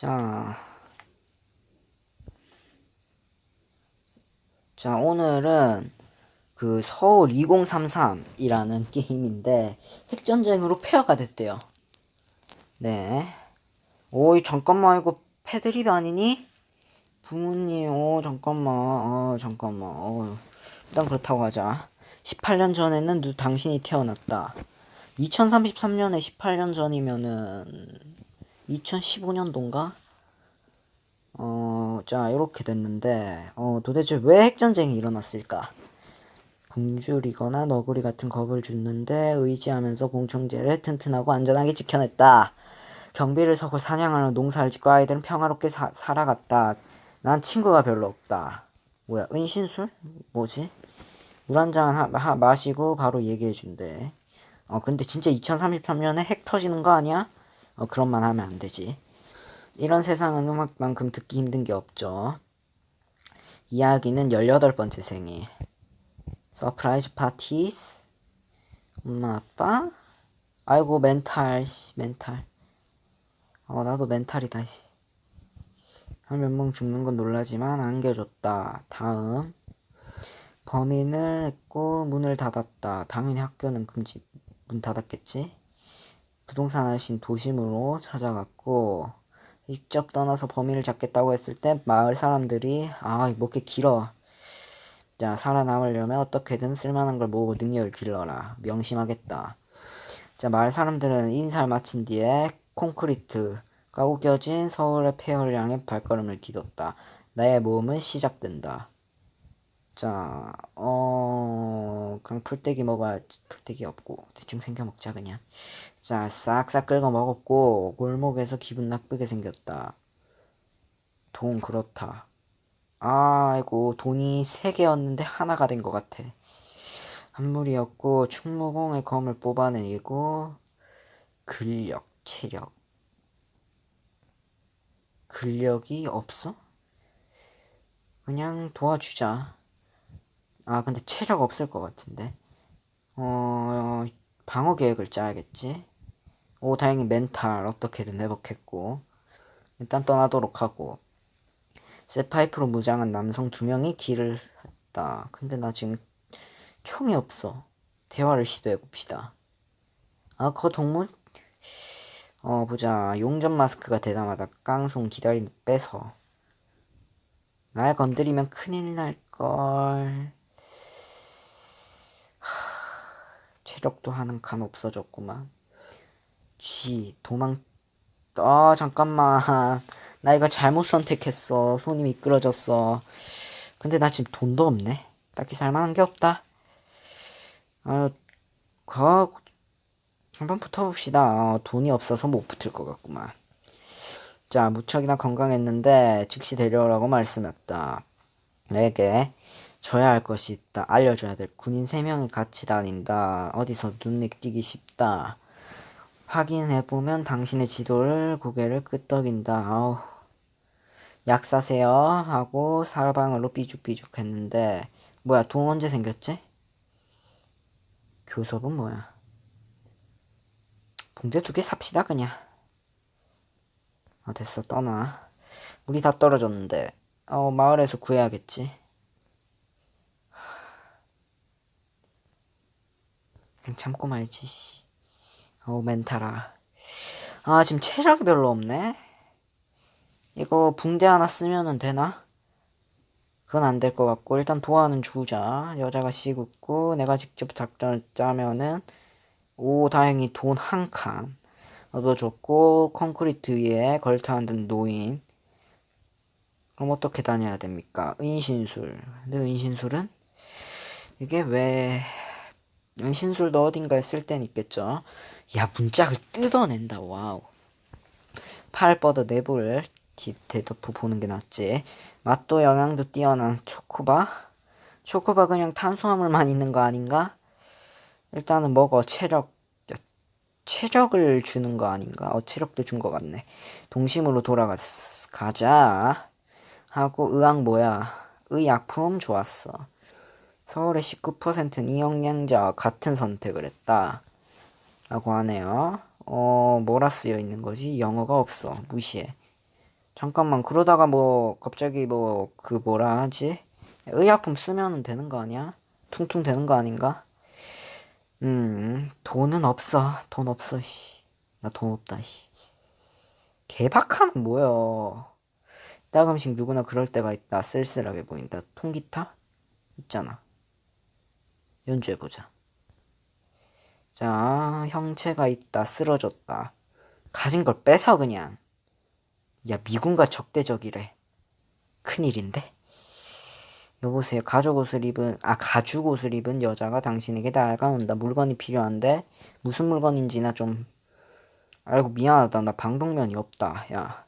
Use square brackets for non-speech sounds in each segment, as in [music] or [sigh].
자. 자, 오늘은 그 서울 2033이라는 [laughs] 게임인데 핵전쟁으로 폐허가 됐대요. 네. 오이, 잠깐만, 이거 패드립 아니니? 부모님, 오, 잠깐만, 어, 잠깐만, 어, 일단 그렇다고 하자. 18년 전에는 누, 당신이 태어났다. 2033년에 18년 전이면은 2015년도인가? 어, 자, 이렇게 됐는데, 어, 도대체 왜 핵전쟁이 일어났을까? 굶주리거나 너구리 같은 겁을 줬는데 의지하면서 공청제를 튼튼하고 안전하게 지켜냈다. 경비를 서고 사냥하는 농사를 짓고 아이들은 평화롭게 사, 살아갔다. 난 친구가 별로 없다. 뭐야, 은신술? 뭐지? 물 한 잔 마시고 바로 얘기해준대. 어, 근데 진짜 2033년에 핵 터지는 거 아니야? 어, 그런 말 하면 안 되지. 이런 세상은 음악만큼 듣기 힘든 게 없죠. 이야기는 18번째 생일. 서프라이즈 파티스. 엄마, 아빠? 아이고, 멘탈, 씨, 멘탈. 어, 나도 멘탈이다, 씨. 한몇명 죽는 건 놀라지만 안겨줬다. 다음. 범인을 했고 문을 닫았다. 당연히 학교는 금지 문 닫았겠지. 부동산 아저씨는 도심으로 찾아갔고 직접 떠나서 범인을 잡겠다고 했을 때 마을 사람들이 아 뭐게 길어. 자 살아남으려면 어떻게든 쓸만한 걸 모으고 능력을 길러라. 명심하겠다. 자 마을 사람들은 인사를 마친 뒤에 콘크리트가 우겨진 서울의 향해 발걸음을 디뎠다. 나의 모험은 시작된다. 자, 어, 그냥 풀떼기 먹어야, 풀떼기 없고, 대충 생겨 먹자, 그냥. 자, 싹싹 긁어 먹었고, 골목에서 기분 나쁘게 생겼다. 돈 그렇다. 아이고, 돈이 세 개였는데 하나가 된 것 같아. 한물이었고, 충무공의 검을 뽑아내고, 근력, 체력. 근력이 없어? 그냥 도와주자. 아, 근데 체력 없을 것 같은데. 어, 방어 계획을 짜야겠지. 오, 다행히 멘탈 어떻게든 회복했고. 일단 떠나도록 하고. 쇠파이프로 무장한 남성 두 명이 길을 했다. 근데 나 지금 총이 없어. 대화를 시도해 봅시다. 아, 그 동문? 어, 보자. 용접 마스크가 대담하다. 깡송 기다리는 빼서. 날 건드리면 큰일 날걸. 체력도 하는 칸 없어졌구만. 쥐, 도망, 아, 잠깐만. [laughs] 나 이거 잘못 선택했어. 손이 미끄러졌어. 근데 나 지금 돈도 없네. 딱히 살만한 게 없다. 아, 가, 한번 붙어봅시다. 어, 돈이 없어서 못 붙을 것 같구만. 자, 무척이나 건강했는데 즉시 데려오라고 말씀했다. 내게 줘야 할 것이 있다. 알려줘야 될 군인 3명이 같이 다닌다. 어디서 눈에 띄기 쉽다. 확인해보면 당신의 지도를 고개를 끄덕인다. 아우. 약 사세요. 하고 사방으로 삐죽삐죽 했는데, 뭐야, 돈 언제 생겼지? 교섭은 뭐야? 붕대 두 개 삽시다, 그냥. 아, 됐어, 떠나. 우리 다 떨어졌는데, 어, 마을에서 구해야겠지. 참고 말지, 씨. 어우, 멘탈아. 아, 지금 체력이 별로 없네? 이거 붕대 하나 쓰면은 되나? 그건 안 될 것 같고, 일단 도와는 주자. 여자가 씹고, 내가 직접 작전을 짜면은, 오, 다행히 돈 한 칸. 얻어줬고, 콘크리트 위에 걸터앉은 노인. 그럼 어떻게 다녀야 됩니까? 은신술. 근데 은신술은? 이게 왜, 은신술도 어딘가에 쓸 땐 있겠죠. 야, 문짝을 뜯어낸다, 와우. 팔 뻗어 내부를 대덮어 보는 게 낫지. 맛도 영양도 뛰어난 초코바? 초코바 그냥 탄수화물만 있는 거 아닌가? 일단은 먹어. 체력, 체력을 주는 거 아닌가? 어, 체력도 준 거 같네. 동심으로 돌아가자. 하고, 의학 뭐야? 의약품 좋았어. 서울의 19%는 이영양자와 같은 선택을 했다. 라고 하네요. 어, 뭐라 쓰여 있는 거지? 영어가 없어. 무시해. 잠깐만 그러다가 뭐 갑자기 뭐 그 뭐라 하지? 의약품 쓰면 되는 거 아니야? 퉁퉁 되는 거 아닌가? 음 돈은 없어 돈 없어 씨 나 돈 없다 씨 개박하는 뭐야 따금씩 누구나 그럴 때가 있다 쓸쓸하게 보인다 통기타? 있잖아 연주해보자. 자 형체가 있다 쓰러졌다. 가진 걸 뺏어 그냥. 야 미군과 적대적이래. 큰일인데? 여보세요 가죽 옷을 입은 아 가죽 옷을 입은 여자가 당신에게 다가온다. 물건이 필요한데? 무슨 물건인지나 좀 알고 미안하다. 나 방독면이 없다. 야.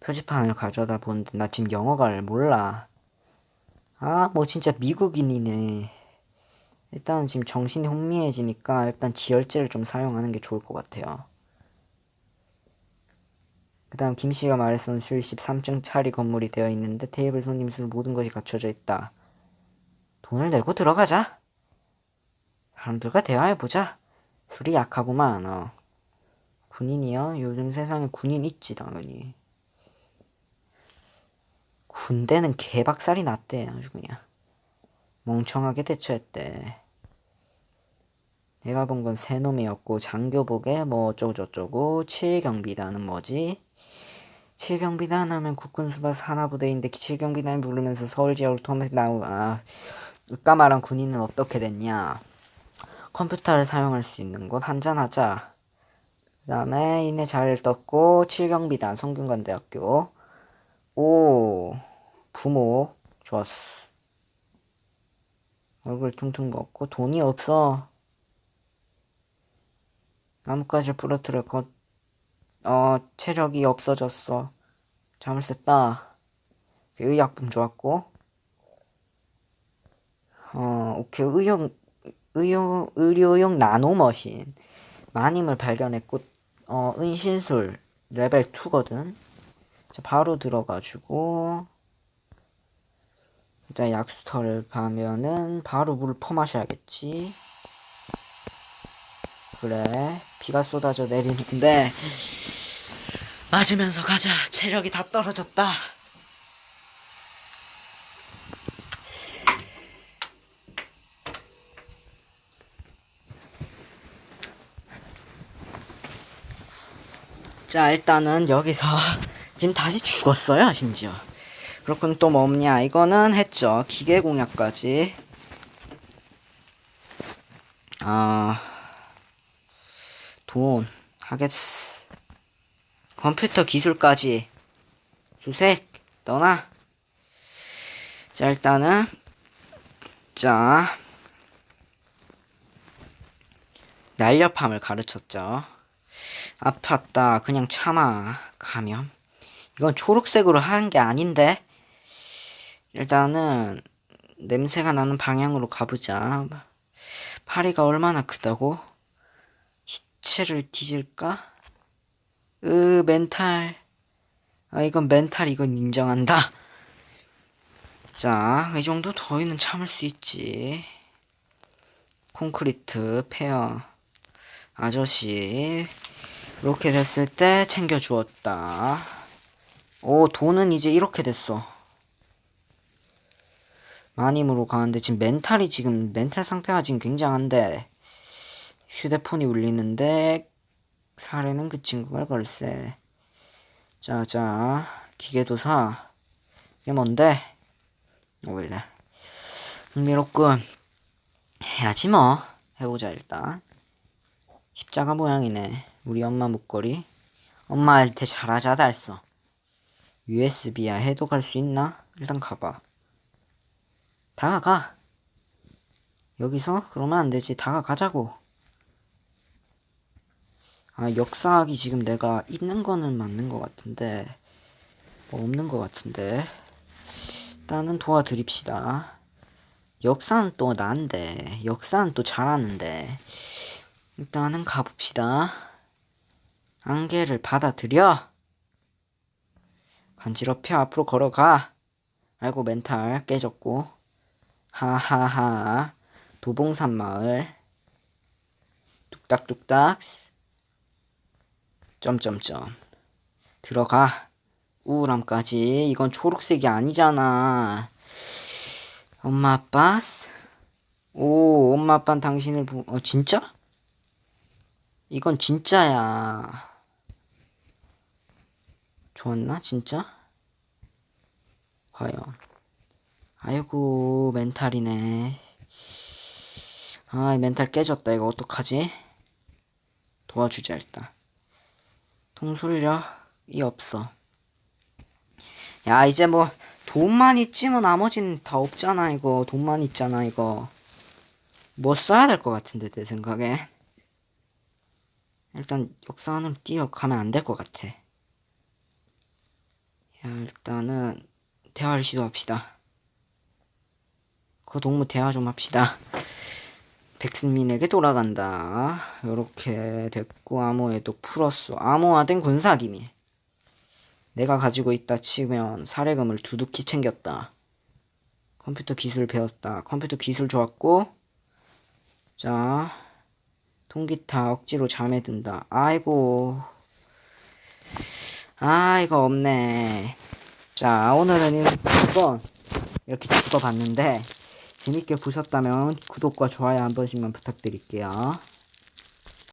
표지판을 가져다 보는데 나 지금 영어가를 몰라 아 뭐 진짜 미국인이네 일단 지금 정신이 혼미해지니까 일단 지혈제를 좀 사용하는 게 좋을 것 같아요 그 다음 김씨가 말했던 술집 3층 차리 건물이 되어 있는데 테이블 손님 술 모든 것이 갖춰져 있다. 돈을 내고 들어가자. 사람들과 대화해보자. 술이 약하구만, 어. 군인이요? 요즘 세상에 군인 있지, 당연히. 군대는 개박살이 났대, 아주 그냥. 멍청하게 대처했대. 내가 본 건 새 놈이었고, 장교복에 뭐 어쩌고저쩌고, 칠경비단은 뭐지? 칠경비단 하면 국군수바 산하부대인데 칠경비단을 부르면서 서울 지역을 통해 나오 아 으까마랑 군인은 어떻게 됐냐 컴퓨터를 사용할 수 있는 곳 한잔하자 그 다음에 이내 잘 떴고 칠경비단 성균관대학교 오 부모 좋았어 얼굴 퉁퉁 먹고 돈이 없어 나뭇가지 부러뜨려 거, 어, 체력이 없어졌어. 잠을 샜다. 의약품 좋았고. 어, 오케이. 의용, 의용, 의료용 나노머신. 마님을 발견했고, 어, 은신술 레벨 2거든. 자, 바로 들어가지고. 자, 약수터를 가면은 바로 물 퍼마셔야겠지. 그래. 비가 쏟아져 내리는데. 맞으면서 가자. 체력이 다 떨어졌다. 자, 일단은 여기서 지금 다시 죽었어요, 심지어. 그렇군 또 뭐냐? 이거는 했죠. 기계 공약까지. 아, 돈 하겠어. 컴퓨터 기술까지 수색 떠나. 자 일단은 자 날렵함을 가르쳤죠. 아팠다 그냥 참아 감염. 이건 초록색으로 하는 게 아닌데 일단은 냄새가 나는 방향으로 가보자. 파리가 얼마나 크다고? 시체를 뒤질까? 으, 멘탈. 아, 이건 멘탈, 이건 인정한다. 자, 이 정도 더위는 참을 수 있지. 콘크리트, 페어, 아저씨. 이렇게 됐을 때 챙겨주었다. 오, 돈은 이제 이렇게 됐어. 마님으로 가는데 지금 멘탈이 지금, 멘탈 상태가 지금 굉장한데. 휴대폰이 울리는데 사례는 그 친구가 걸세. 자자 기계도사 이게 뭔데? 원래 흥미롭군. 해야지 뭐 해보자 일단. 십자가 모양이네. 우리 엄마 목걸이. 엄마한테 잘하자 달써. USB야 갈수 있나? 일단 가봐. 다가가. 여기서 그러면 안 되지. 다가가자고. 아, 역사학이 지금 내가 있는 거는 맞는 것 같은데, 뭐 없는 것 같은데. 일단은 도와드립시다. 역사는 또 난데, 역사는 또 잘하는데. 일단은 가봅시다. 안개를 받아들여. 간지럽혀 앞으로 걸어가. 아이고 멘탈 깨졌고. 하하하. 도봉산 마을. 뚝딱뚝딱. 점점점. 들어가. 우울함까지. 이건 초록색이 아니잖아. 엄마 아빠? 오, 엄마 아빠는 당신을 보, 어, 진짜? 이건 진짜야. 좋았나? 진짜? 과연. 아이고, 멘탈이네. 아, 멘탈 깨졌다. 이거 어떡하지? 도와주자, 일단. 통솔력이 없어. 야, 이제 뭐, 돈만 있지 뭐 나머지는 다 없잖아, 이거. 돈만 있잖아, 이거. 뭐 써야 될 것 같은데, 내 생각에. 일단, 역사는 뛰어가면 안 될 것 같아. 야, 일단은, 대화를 시도합시다. 그 동무 대화 좀 합시다. 백승민에게 돌아간다. 요렇게 됐고, 암호에도 풀었어. 암호화된 군사기밀. 내가 가지고 있다 치면 사례금을 두둑히 챙겼다. 컴퓨터 기술 배웠다. 컴퓨터 기술 좋았고, 자, 통기타 억지로 잠에 든다. 아이고. 아, 이거 없네. 자, 오늘은 이거 이렇게 죽어봤는데, 재밌게 보셨다면 구독과 좋아요 한 번씩만 부탁드릴게요.